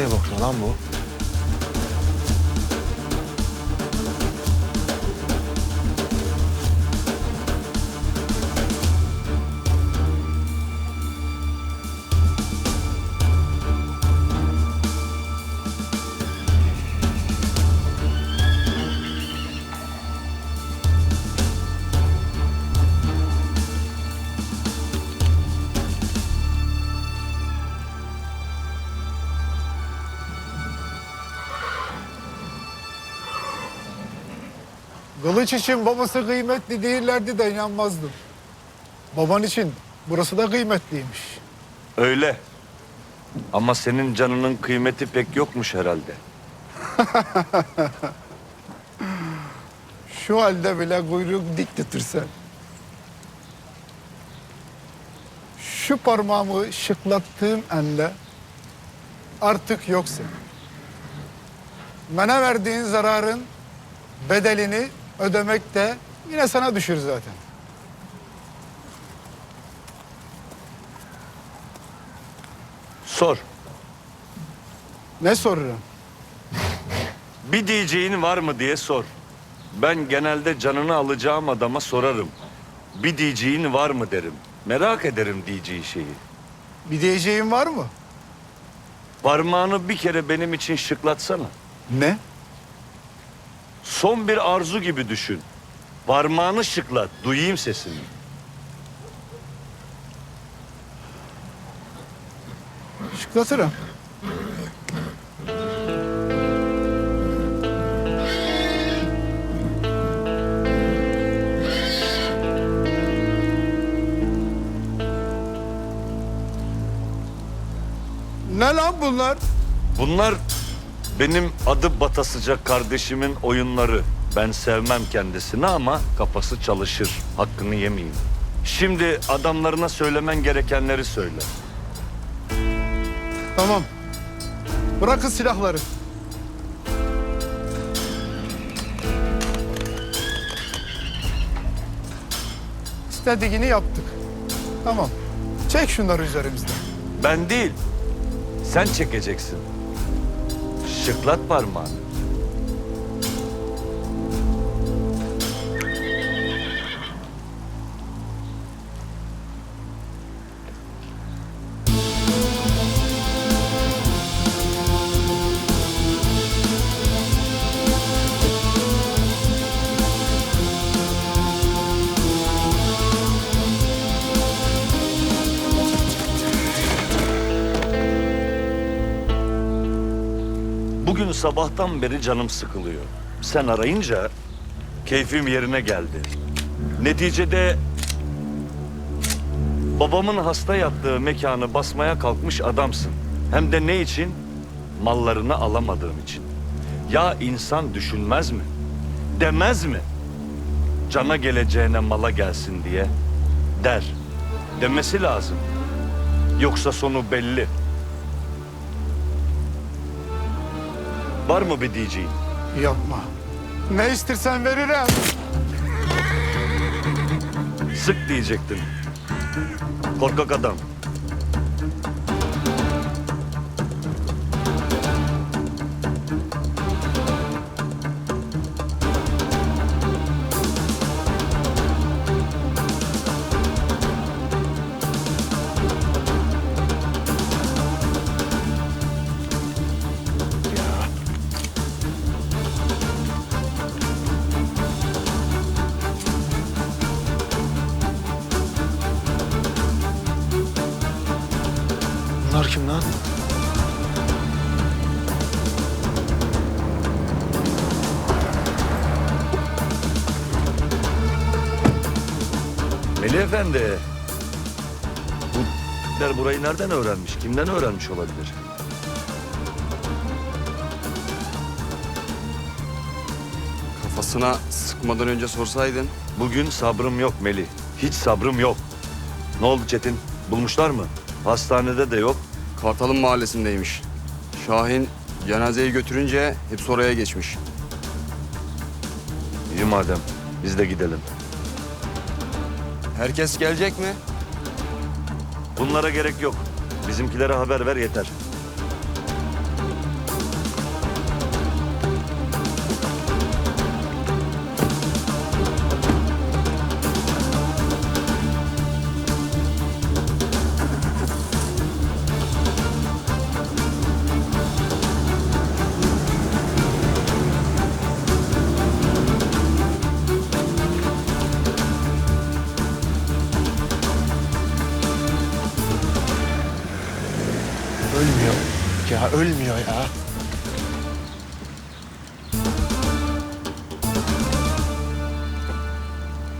Nereye bakıyor lan bu? Kılıç için babası kıymetli değillerdi de inanmazdım. Baban için burası da kıymetliymiş. Öyle. Ama senin canının kıymeti pek yokmuş herhalde. Şu halde bile kuyruk dik tutursan. Şu parmağımı şıklattığım anda artık yoksun. Bana verdiğin zararın bedelini ödemek de yine sana düşür zaten. Sor. Ne soruyorum? Bir diyeceğin var mı diye sor. Ben genelde canını alacağım adama sorarım. Bir diyeceğin var mı derim. Merak ederim diyeceği şeyi. Bir diyeceğin var mı? Parmağını bir kere benim için şıklatsana. Ne? Son bir arzu gibi düşün. Parmağını şıklat, duyayım sesini. Şıklatırım. Ne lan bunlar? Bunlar benim adı batasıca kardeşimin oyunları. Ben sevmem kendisini ama kafası çalışır. Hakkını yemeyeyim. Şimdi adamlarına söylemen gerekenleri söyle. Tamam. Bırakın silahları. İstediğini yaptık. Tamam. Çek şunları üzerimizden. Ben değil, sen çekeceksin. Şıklat parmağını. Sabahtan beri canım sıkılıyor. Sen arayınca keyfim yerine geldi. Neticede babamın hasta yattığı mekanı basmaya kalkmış adamsın. Hem de ne için? Mallarını alamadığım için. Ya insan düşünmez mi? Demez mi? Cana geleceğine mala gelsin diye. Der. Demesi lazım. Yoksa sonu belli. Var mı bir diyeceğin? Yapma. Ne istersen veririm. Sık diyecektin. Korkak adam. Melih Efendi. Bu Türkler burayı nereden öğrenmiş? Kimden öğrenmiş olabilir? Kafasına sıkmadan önce sorsaydın. Bugün sabrım yok Melih. Hiç sabrım yok. Ne oldu Çetin? Bulmuşlar mı? Hastanede de yok. Kartal'ın mahallesindeymiş. Şahin cenazeyi götürünce hepsi oraya geçmiş. İyi madem. Biz de gidelim. Herkes gelecek mi? Bunlara gerek yok. Bizimkilere haber ver yeter. Ölmüyor. Ya ölmüyor ya.